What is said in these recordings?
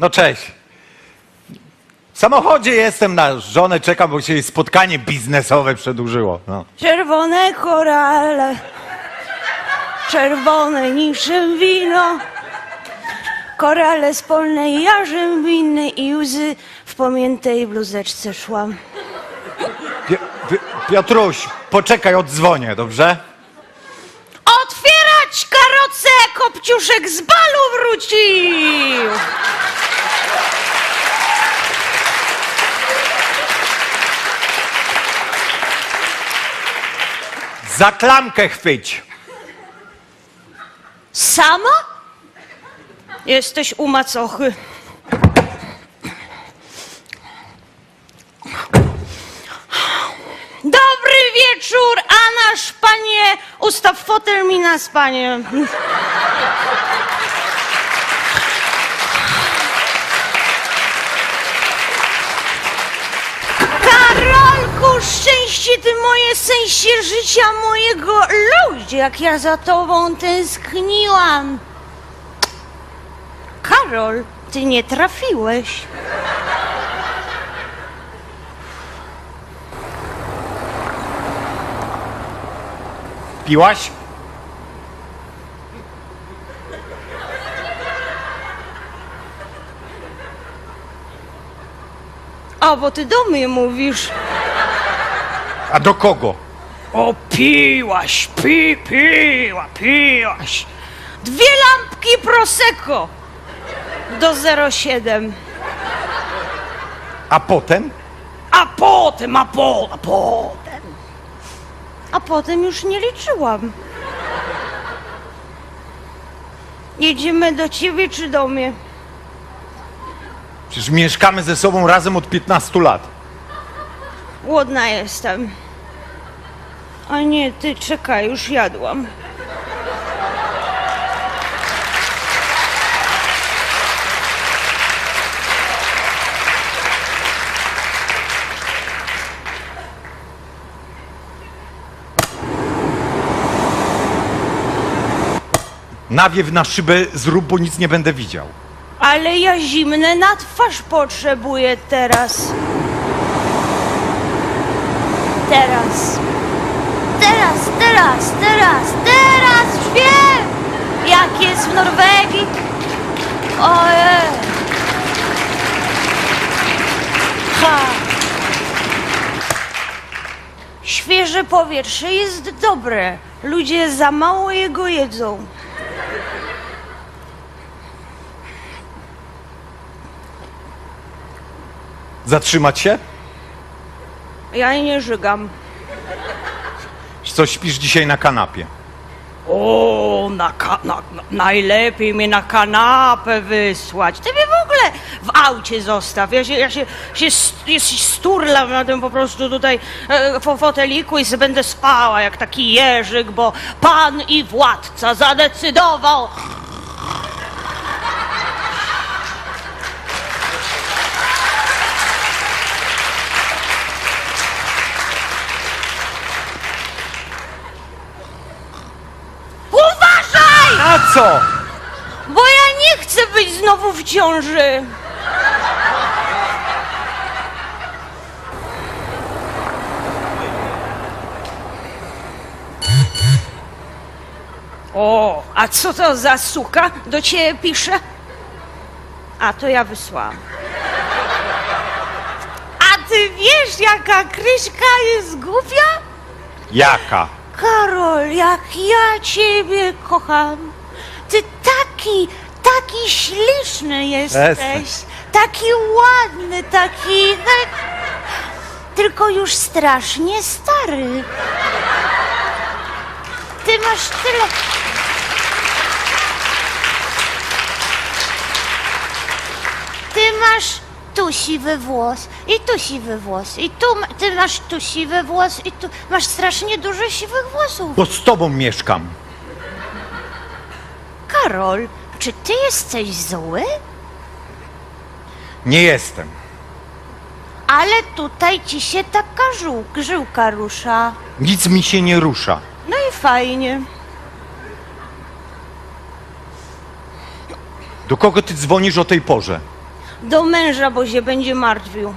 No cześć. W samochodzie jestem na żonę, czekam, bo się jej spotkanie biznesowe przedłużyło. No. Czerwone korale, czerwone niczym wino, korale z polnej jarzębiny i łzy w pomiętej bluzeczce szłam. Pi- Pi- Piotruś, poczekaj, oddzwonię, dobrze? Otwierać karocę, Kopciuszek z balu wrócił! Za klamkę chwyć. Sama? Jesteś u macochy. Dobry wieczór, a nasz panie, ustaw fotel mi na spanie. Karolku, szczęście ty moje, sensie życia mojego ludzie, jak ja za tobą tęskniłam. Karol, ty nie trafiłeś. Piłaś? A, bo ty do mnie mówisz. A do kogo? O, piłaś, pi, piła, piłaś. Dwie lampki Prosecco do 07. A potem? A potem, a po, a potem. A potem już nie liczyłam. Jedziemy do ciebie czy do mnie? Przecież mieszkamy ze sobą razem od 15 lat. Głodna jestem. A nie, ty czekaj, już jadłam. Nawiew na szybę zrób, bo nic nie będę widział. Ale ja zimne na twarz potrzebuję teraz. Teraz. Teraz, teraz, teraz, teraz wiem! Jak jest w Norwegii. Ojej. Ha. Świeże powietrze jest dobre. Ludzie za mało jego jedzą. Zatrzymać się? Ja nie żygam. Co śpisz dzisiaj na kanapie? O, na, ka- na, na, najlepiej mnie na kanapę wysłać. Ty mnie w ogóle w aucie zostaw. Ja się, ja się, się, s- ja się sturlam na tym po prostu tutaj e, fo- foteliku i będę spała jak taki jeżyk, bo pan i władca zadecydował. Uważaj! A co? Bo ja nie chcę być znowu w ciąży. O, a co to za suka do ciebie pisze? A to ja wysłałam. A ty wiesz, jaka Kryśka jest głupia? Jaka? Karol, jak ja ciebie kocham. Taki, taki śliczny jesteś. Taki ładny, taki. Tak, tylko już strasznie stary. Ty masz tyle. Ty masz tu siwy włos i tu siwy włos i tu ma- ty masz tu siwy włos i tu masz strasznie dużo siwych włosów. Bo z tobą mieszkam. Karol, czy ty jesteś zły? Nie jestem. Ale tutaj ci się taka żół, żyłka rusza. Nic mi się nie rusza. No i fajnie. Do kogo ty dzwonisz o tej porze? do męża, bo się będzie martwił.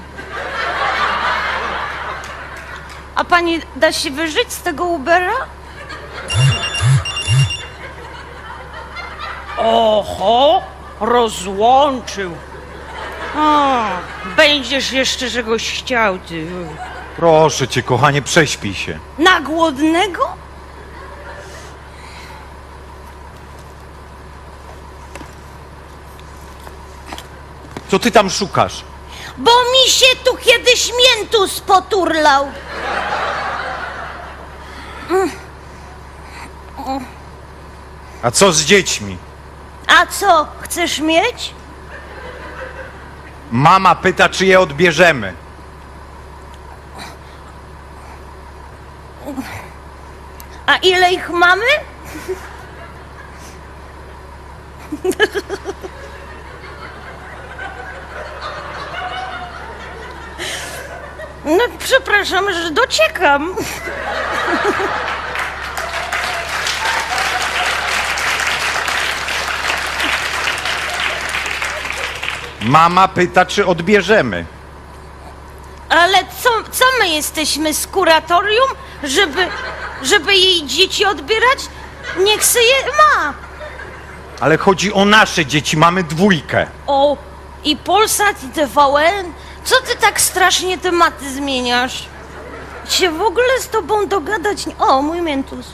A pani da się wyżyć z tego Ubera? Oho, rozłączył. O, będziesz jeszcze czegoś chciał, ty. Proszę cię, kochanie, prześpij się. Na głodnego? Co ty tam szukasz? Bo mi się tu kiedyś miętus poturlał. A co z dziećmi? A co, chcesz mieć? Mama pyta, czy je odbierzemy. A ile ich mamy? No, przepraszam, że dociekam. Mama pyta, czy odbierzemy. Ale co, co my jesteśmy z kuratorium, żeby, żeby jej dzieci odbierać? Niech se je ma. Ale chodzi o nasze dzieci, mamy dwójkę. O, i Polsat, i TVN? Co ty tak strasznie tematy zmieniasz? Się w ogóle z tobą dogadać... nie- O, mój mentus.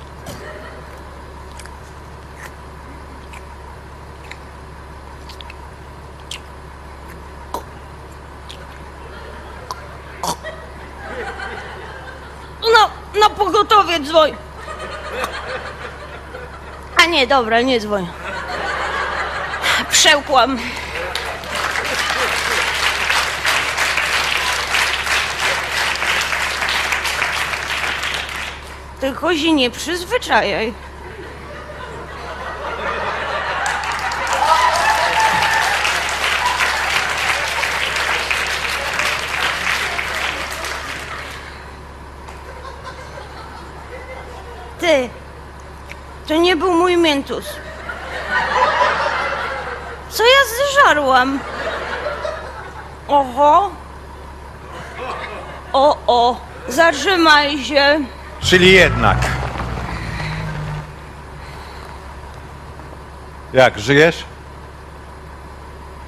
No, na pogotowie dzwoń. A nie, dobra, nie dzwoń. Przełkłam. Tylko się nie przyzwyczajaj. Ty, to nie miętus. Co ja zżarłam? Oho. O, o, zatrzymaj się. Czyli jednak. Jak, żyjesz?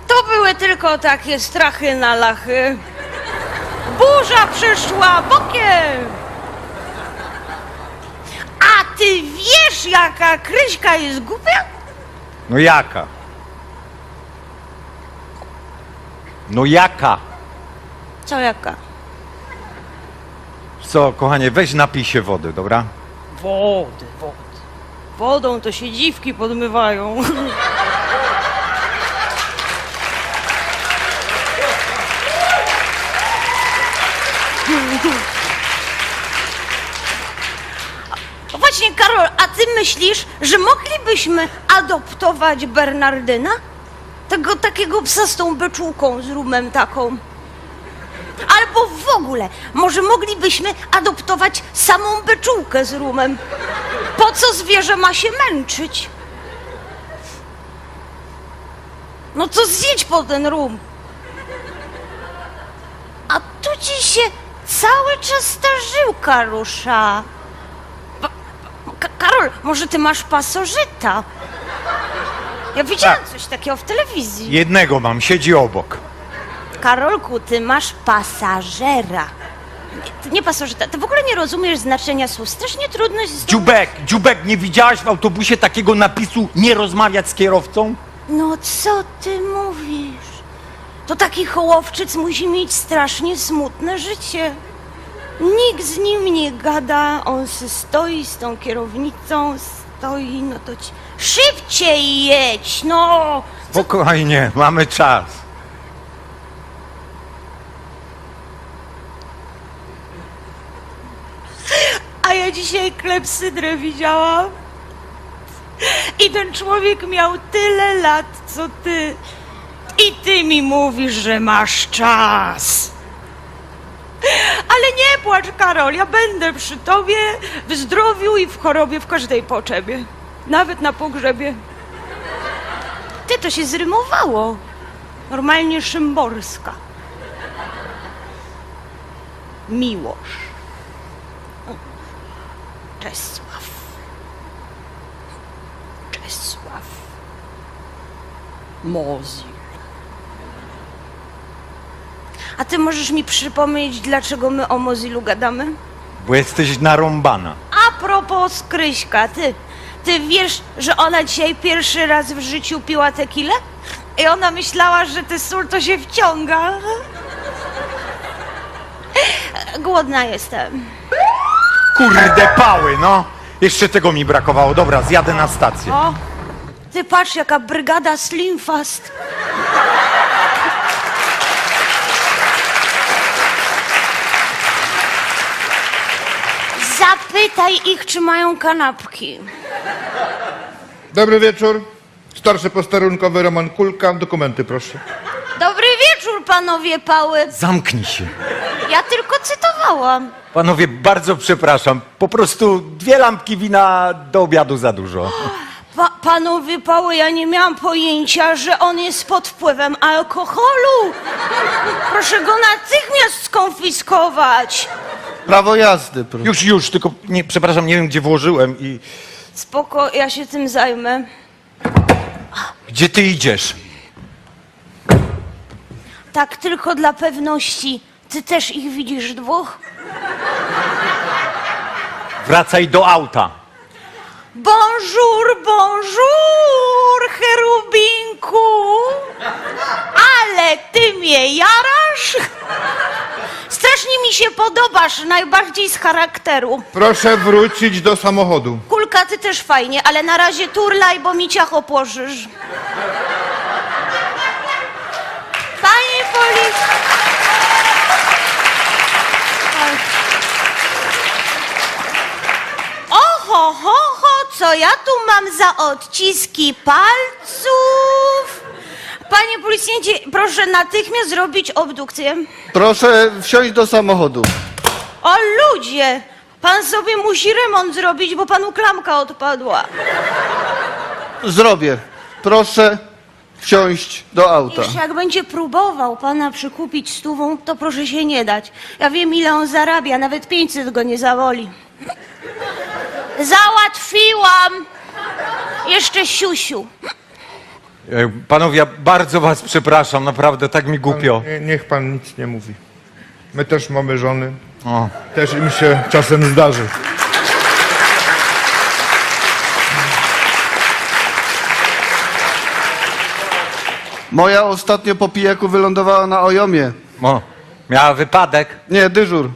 To były tylko takie strachy na lachy. Burza przyszła bokiem. Ty wiesz, jaka Kryśka jest głupia? No jaka? No jaka? Co jaka? Co, kochanie, weź napij się wody, dobra? Wody, wody. Wodą to się dziwki podmywają. A Właśnie, Karol, a ty myślisz, że moglibyśmy adoptować Bernardyna? Tego takiego psa z tą beczułką, z rumem taką. Albo w ogóle, może moglibyśmy adoptować samą beczułkę z rumem. Po co zwierzę ma się męczyć? No to zjedź po ten rum. A tu ci się cały czas ta żyłka rusza. Karol, może ty masz pasożyta? Ja widziałam Tak. coś takiego w telewizji. Jednego mam, siedzi obok. Karolku, ty masz pasażera. Nie, ty nie pasożyta. Ty w ogóle nie rozumiesz znaczenia słów. Strasznie trudno jest... Dziubek, Dziubek, nie widziałaś w autobusie takiego napisu nie rozmawiać z kierowcą? No co ty mówisz? To taki hołowczyc musi mieć strasznie smutne życie. Nikt z nim nie gada, on se stoi z tą kierownicą, stoi, no to ci... Szybciej jedź, no! Spokojnie, mamy czas. A ja dzisiaj klepsydrę widziałam. I ten człowiek miał tyle lat, co ty. I ty mi mówisz, że masz czas. Karol, ja będę przy tobie w zdrowiu i w chorobie, w każdej potrzebie. Nawet na pogrzebie. Ty, to się zrymowało. Normalnie szymborska. Miłosz. Czesław. Czesław. Mozil. A ty możesz mi przypomnieć, dlaczego my o Mozilu gadamy? Bo jesteś narąbana. A propos Kryśka, ty, ty wiesz, że ona dzisiaj pierwszy raz w życiu piła tequilę? I ona myślała, że ty sól to się wciąga. Głodna jestem. Kurde pały, no. Jeszcze tego mi brakowało. Dobra, zjadę na stację. O, ty patrz, jaka brygada Slim Zapytaj ich, czy mają kanapki. Dobry wieczór. Starszy posterunkowy Roman Kulka. Dokumenty proszę. Dobry wieczór, panowie pały. Zamknij się. Ja tylko cytowałam. Panowie, bardzo przepraszam. Po prostu dwie lampki wina do obiadu za dużo. Pa, panowie pały, ja nie miałam pojęcia, że on jest pod wpływem alkoholu. Proszę go natychmiast skonfiskować. Prawo jazdy, proszę. Już, już, tylko nie, przepraszam, nie wiem gdzie włożyłem i... Spoko, ja się tym zajmę. Gdzie ty idziesz? Tak tylko dla pewności. Ty też ich widzisz dwóch? Wracaj do auta. Bonjour, bonjour, cherubinku. Ale ty mnie jarasz? Strasznie mi się podobasz, najbardziej z charakteru. Proszę wrócić do samochodu. Kulka, ty też fajnie, ale na razie turlaj, bo mi ciach opłożysz. Panie policji... Oho, ho, ho, co ja tu mam za odciski palców? Panie policjancie, proszę natychmiast zrobić obdukcję. Proszę wsiąść do samochodu. O ludzie! Pan sobie musi remont zrobić, bo panu klamka odpadła. Zrobię. Proszę wsiąść do auta. Jeszcze jak będzie próbował pana przykupić stówą, to proszę się nie dać. Ja wiem, ile on zarabia, nawet 500 go nie zawoli. Załatwiłam! Jeszcze siusiu. E, Panowie, ja bardzo was przepraszam, naprawdę tak mi głupio. Nie, niech pan nic nie mówi. My też mamy żony. O. Też im się czasem zdarzy. Moja ostatnio po pijaku wylądowała na Ojomie. O, miała wypadek. Nie, dyżur.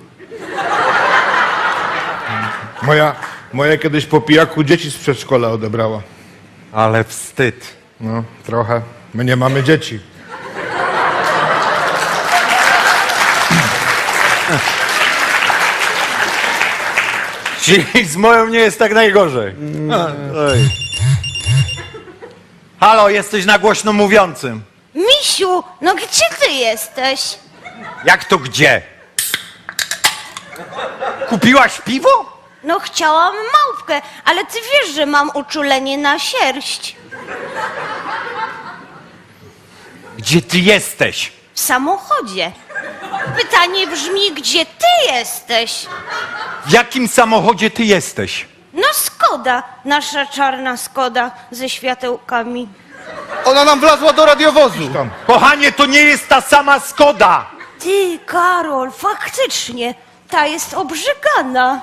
Moja, moja kiedyś po pijaku dzieci z przedszkola odebrała. Ale wstyd. No, trochę. My nie mamy dzieci. Czyli z moją nie jest tak najgorzej. Oj. Halo, jesteś na głośno mówiącym. Misiu, no gdzie ty jesteś? Jak to gdzie? Kupiłaś piwo? No chciałam małpkę, ale ty wiesz, że mam uczulenie na sierść. Gdzie ty jesteś? W samochodzie. Pytanie brzmi, gdzie ty jesteś? W jakim samochodzie ty jesteś? No Skoda, nasza czarna Skoda ze światełkami. Ona nam wlazła do radiowozu. Tam. Kochanie, to nie jest ta sama Skoda. Ty, Karol, faktycznie, ta jest obrzygana.